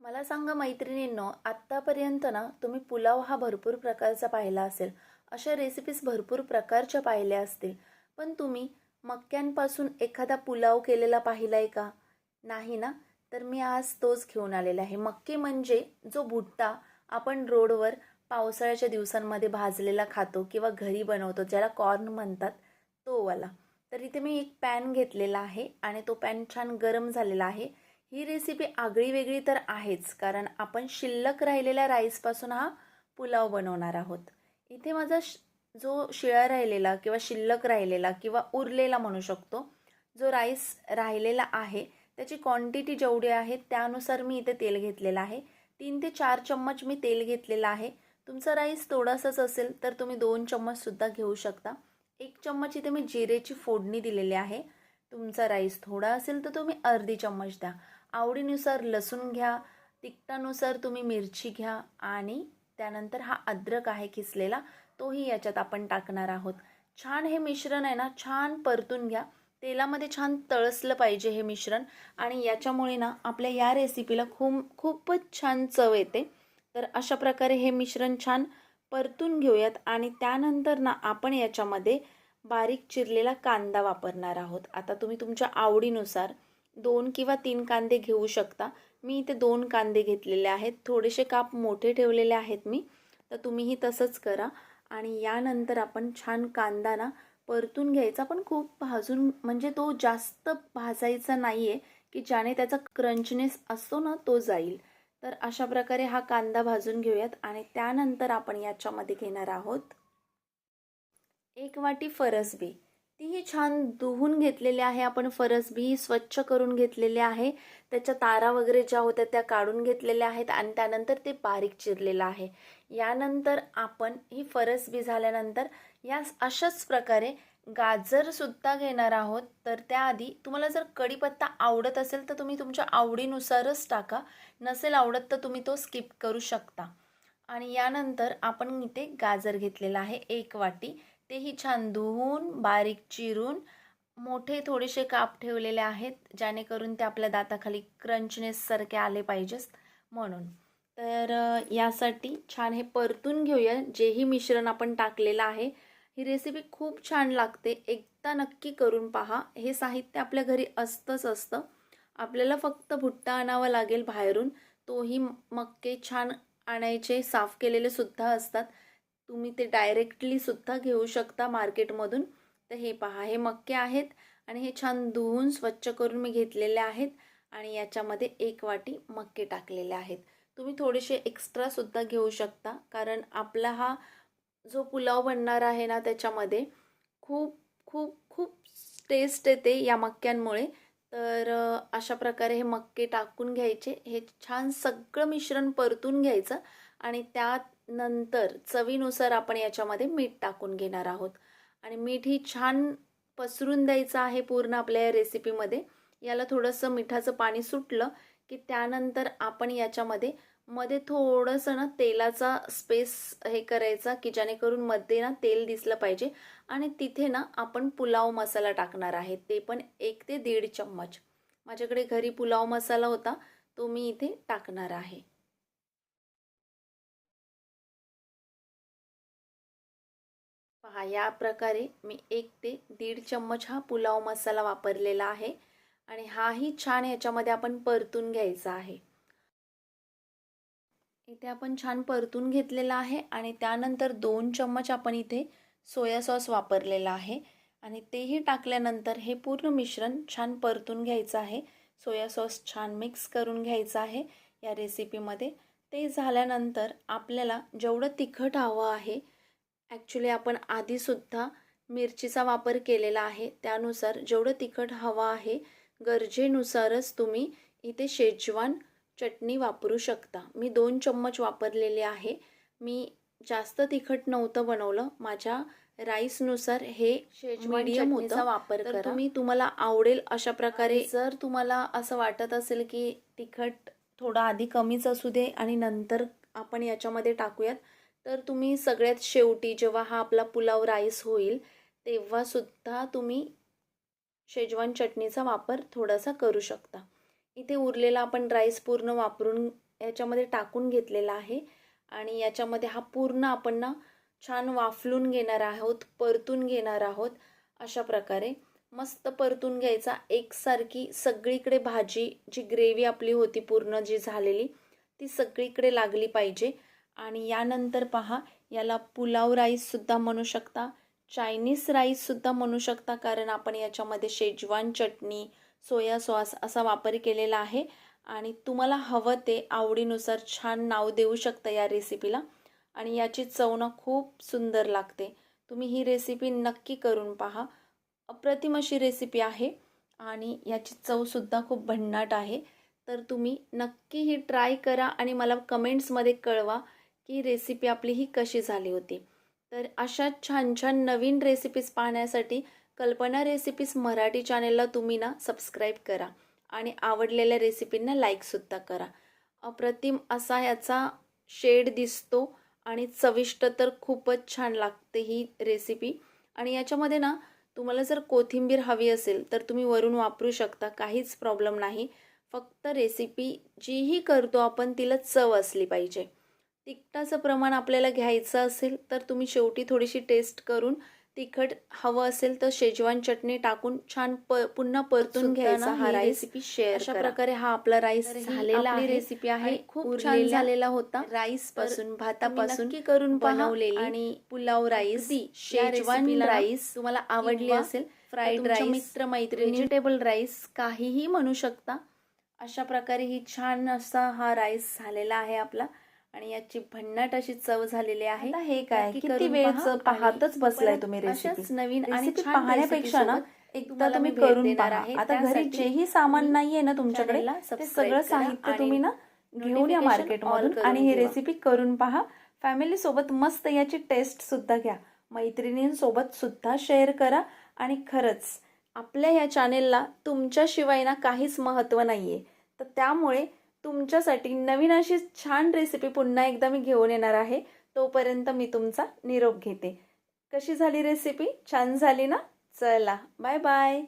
मला सांगा मैत्रिणींनो आत्तापर्यंत ना तुम्ही पुलाव हा भरपूर प्रकारचा पाहिला असेल. अशा रेसिपीज भरपूर प्रकारच्या पाहिल्या असतील. पण तुम्ही मक्क्यांपासून एखादा पुलाव केलेला पाहिला आहे का? नाही ना? तर मी आज तोच घेऊन आलेला आहे. मक्के म्हणजे जो भुट्टा आपण रोडवर पावसाळ्याच्या दिवसांमध्ये भाजलेला खातो किंवा घरी बनवतो ज्याला कॉर्न म्हणतात तोवाला तर इथे मी एक पॅन घेतलेला आहे आणि तो पॅन छान गरम झालेला आहे. ही रेसिपी आगळी वेगळी तर आहेच कारण आपण शिल्लक राहिलेल्या राईसपासून हा पुलाव बनवणार आहोत. इथे माझा श जो शिळा राहिलेला किंवा शिल्लक राहिलेला किंवा उरलेला म्हणू शकतो जो राईस राहिलेला आहे त्याची क्वांटिटी जेवढी आहे त्यानुसार मी इथे तेल घेतलेलं आहे. तीन ते चार चम्मच मी तेल घेतलेलं आहे. तुमचा राईस थोडासाच असेल तर तुम्ही दोन चम्मचसुद्धा घेऊ शकता. एक चम्मच इथे मी जिरेची फोडणी दिलेली आहे. तुमचा राईस थोडा असेल तर तुम्ही अर्धी चम्मच द्या. आवडीनुसार लसूण घ्या तिखटानुसार तुम्ही मिरची घ्या आणि त्यानंतर हा अद्रक आहे किसलेला तोही याच्यात आपण टाकणार आहोत. छान हे मिश्रण आहे ना छान परतून घ्या. तेलामध्ये छान तळसलं पाहिजे हे मिश्रण आणि याच्यामुळे ना आपल्या या रेसिपीला खूप खूपच छान चव येते. तर अशा प्रकारे हे मिश्रण छान परतून घेऊयात आणि त्यानंतर ना आपण याच्यामध्ये बारीक चिरलेला कांदा वापरणार आहोत. आता तुम्ही तुमच्या आवडीनुसार दोन किंवा तीन कांदे घेऊ शकता. मी इथे दोन कांदे घेतलेले आहेत. थोडेसे काप मोठे ठेवलेले आहेत मी. तर तुम्हीही तसंच करा. आणि यानंतर आपण छान कांदा ना परतून घ्यायचा. पण खूप भाजून म्हणजे तो जास्त भाजायचा नाही आहे की ज्याने त्याचा क्रंचनेस असतो ना तो जाईल. तर अशा प्रकारे हा कांदा भाजून घेऊयात. आणि त्यानंतर आपण याच्यामध्ये घेणार आहोत एक वाटी फरसबी तीही छान धुवून घेतलेली आहे आपण फरसबी स्वच्छ करून घेतलेली आहे. त्याच्या तारा वगैरे ज्या होत्या त्या काढून घेतलेल्या आहेत आणि त्यानंतर ते बारीक चिरलेलं आहे. यानंतर आपण ही फरसबी झाल्यानंतर या अशाच प्रकारे गाजरसुद्धा घेणार आहोत. तर त्याआधी तुम्हाला जर कढीपत्ता आवडत असेल तर तुम्ही तुमच्या आवडीनुसारच टाका. नसेल आवडत तर तुम्ही तो स्किप करू शकता. आणि यानंतर आपण इथे गाजर घेतलेला आहे एक वाटी. तेही छान धुवून बारीक चिरून मोठे थोडेसे काप ठेवलेले आहेत जेणेकरून ते आपल्या दाताखाली क्रंचनेससारखे आले पाहिजेत म्हणून. तर यासाठी छान हे परतून घेऊया जेही मिश्रण आपण टाकलेलं आहे. ही रेसिपी खूप छान लागते एकदा नक्की करून पहा. हे साहित्य आपल्या घरी असतंच असतं. आपल्याला फक्त भुट्टा आणावा लागेल बाहेरून. तोही मक्के छान आणायचे साफ केलेले सुद्धा असतात. तुम्ही ते डायरेक्टली सुद्धा घेऊ शकता मार्केटमधून. तर हे पहा हे मक्के आहेत आणि हे छान धुवून स्वच्छ करून मी घेतलेले आहेत आणि याच्यामध्ये एक वाटी मक्के टाकलेले आहेत. तुम्ही थोडेसे एक्स्ट्रासुद्धा घेऊ शकता कारण आपला हा जो पुलाव बनणार आहे ना त्याच्यामध्ये खूप खूप खूप टेस्ट येते या मक्क्यांमुळे. तर अशा प्रकारे हे मक्के टाकून घ्यायचे. हे छान सगळं मिश्रण परतून घ्यायचं आणि त्यात नंतर चवीनुसार आपण याच्यामध्ये मीठ टाकून घेणार आहोत. आणि मीठ ही छान पसरून द्यायचं आहे पूर्ण आपल्या या रेसिपीमध्ये. याला थोडंसं मिठाचं पाणी सुटलं की त्यानंतर आपण याच्यामध्ये मध्ये थोडंसं ना तेलाचा स्पेस हे करायचा की जेणेकरून मध्ये ना तेल दिसलं पाहिजे. आणि तिथे ना आपण पुलाव मसाला टाकणार आहे. ते पण एक ते दीड चम्मच. माझ्याकडे घरी पुलाव मसाला होता तो मी इथे टाकणार आहे. पहा या प्रकारे मी एक ते दीड चम्मच हा पुलाव मसाला वापरलेला आहे आणि हाही छान याच्यामध्ये आपण परतून घ्यायचा आहे. इथे आपण छान परतून घेतलेला आहे आणि त्यानंतर दोन चम्मच आपण इथे सोया सॉस वापरलेला आहे आणि तेही टाकल्यानंतर हे पूर्ण मिश्रण छान परतून घ्यायचं आहे. सोया सॉस छान मिक्स करून घ्यायचं आहे या रेसिपीमध्ये ते झाल्यानंतर आपल्याला जेवढं तिखट हवं आहे ॲक्च्युली आपण आधीसुद्धा मिरचीचा वापर केलेला आहे. त्यानुसार जेवढं तिखट हवं आहे गरजेनुसारच तुम्ही इथे शेजवान चटणी वापरू शकता. मी दोन चम्मच वापरलेले आहे. मी जास्त तिखट नव्हतं बनवलं. माझ्या राईसनुसार हे मीडियम होतं. वापर तर तुम्ही तुम्हाला आवडेल अशा प्रकारे जर तुम्हाला असं वाटत असेल की तिखट थोडं आधी कमीच असू दे आणि नंतर आपण याच्यामध्ये टाकूयात तर तुम्ही सगळ्यात शेवटी जेव्हा हा आपला पुलाव राईस होईल तेव्हासुद्धा तुम्ही शेजवान चटणीचा वापर थोडासा करू शकता. इथे उरलेला आपण राईस पूर्ण वापरून याच्यामध्ये टाकून घेतलेला आहे आणि याच्यामध्ये हा पूर्ण आपण ना छान वाफलून घेणार आहोत परतून घेणार आहोत अशा प्रकारे. मस्त परतून घ्यायचा एकसारखी सगळीकडे भाजी जी ग्रेव्ही आपली होती पूर्ण जी झालेली ती सगळीकडे लागली पाहिजे. आणि यानंतर पहा याला पुलाव राईससुद्धा म्हणू शकता चायनीज राईससुद्धा म्हणू शकता कारण आपण याच्यामध्ये शेजवान चटणी सोया सॉस असा वापर केलेला आहे. आणि तुम्हाला हवं ते आवडीनुसार छान नाव देऊ शकता या रेसिपीला. आणि याची चव ना खूप सुंदर लागते. तुम्ही ही रेसिपी नक्की करून पहा. अप्रतिम अशी रेसिपी आहे आणि याची चवसुद्धा खूप भन्नाट आहे. तर तुम्ही नक्की ही ट्राय करा आणि मला कमेंट्समध्ये कळवा. की रेसिपी आपली ही कशी झाली होती. तर अशा छान छान नवीन रेसिपीज पाहण्यासाठी कल्पना रेसिपीज मराठी चॅनेलला तुम्ही ना सबस्क्राईब करा आणि आवडलेल्या रेसिपींना लाईकसुद्धा करा. अप्रतिम असा याचा शेड दिसतो आणि चविष्ट तर खूपच छान लागते ही रेसिपी आणि याच्यामध्ये ना तुम्हाला जर कोथिंबीर हवी असेल तर तुम्ही वरून वापरू शकता काहीच प्रॉब्लेम नाही. फक्त रेसिपी जीही करतो आपण तिला चव असली पाहिजे. तिखटाचं प्रमाण आपल्याला घ्यायचं असेल तर तुम्ही शेवटी थोडीशी टेस्ट करून तिखट हवं असेल तर शेजवान चटणी टाकून छान प पुन्हा परतून घ्यायचा. हा रेसिपी शेअर अशा प्रकारे हा आपला राईस झालेला रेसिपी आहे. खूप छान झालेला होता. राईसपासून पासून भातापासून करून बनवलेली आणि पुलाव राईस शेजवान राईस तुम्हाला आवडली असेल फ्राईड राईस, मित्र मैत्रिणी व्हेजिटेबल राईस काहीही म्हणू शकता. अशा प्रकारे ही छान असा हा राईस झालेला आहे आपला. आणि याची भन्नाट अशी चव झालेली आहे. हे काय? किती वेळचं पाहतच बसलाय तुम्ही रेसिपी नवीन आणि पाहण्यापेक्षा ना एकदा तुम्ही करून पहा. आता घरी जेही सामान नाहीये ना तुमच्याकडे ते सगळं साहित्य तुम्ही ना घेऊन या मार्केटमधून all करून आणि ही. रेसिपी करून पहा. फॅमिली सोबत मस्त याची टेस्ट सुद्धा घ्या. मैत्रिणींसोबत सुद्धा शेअर करा. आणि खरंच आपल्या या चॅनेलला तुमच्याशिवाय ना काहीच महत्त्व नाही आहे तर त्यामुळे तुमच्यासाठी नवीन अशी छान रेसिपी पुन्हा एकदा मी घेऊन येणार आहे. तोपर्यंत मी तुमचा निरोप घेते. कशी झाली रेसिपी छान झाली ना? चला बाय बाय